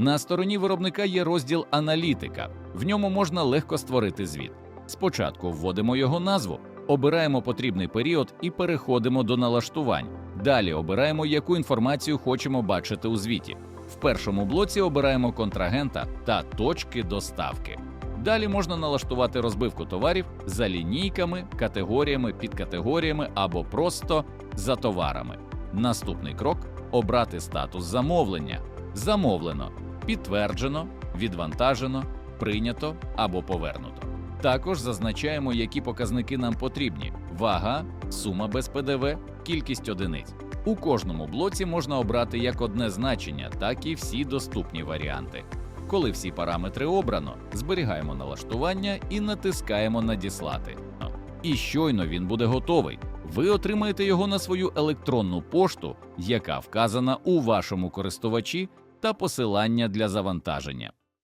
На стороні виробника є розділ Аналітика. В ньому можна легко створити звіт. Спочатку вводимо його назву, обираємо потрібний період і переходимо до налаштувань. Далі обираємо, яку інформацію хочемо бачити у звіті. В першому блоці обираємо контрагента та точки доставки. Далі можна налаштувати розбивку товарів за лінійками, категоріями, підкатегоріями або просто за товарами. Наступний крок обрати статус замовлення. Замовлено, підтверджено, відвантажено, прийнято або повернуто. Також зазначаємо, які показники нам потрібні: вага, сума без ПДВ, кількість одиниць. У кожному блоці можна обрати як одне значення, так і всі доступні варіанти. Коли всі параметри обрано, зберігаємо налаштування і натискаємо Надіслати. І щойно він буде готовий. Ви отримаєте його на свою електронну пошту, яка вказана у вашому користувачі, та посилання для завантаження.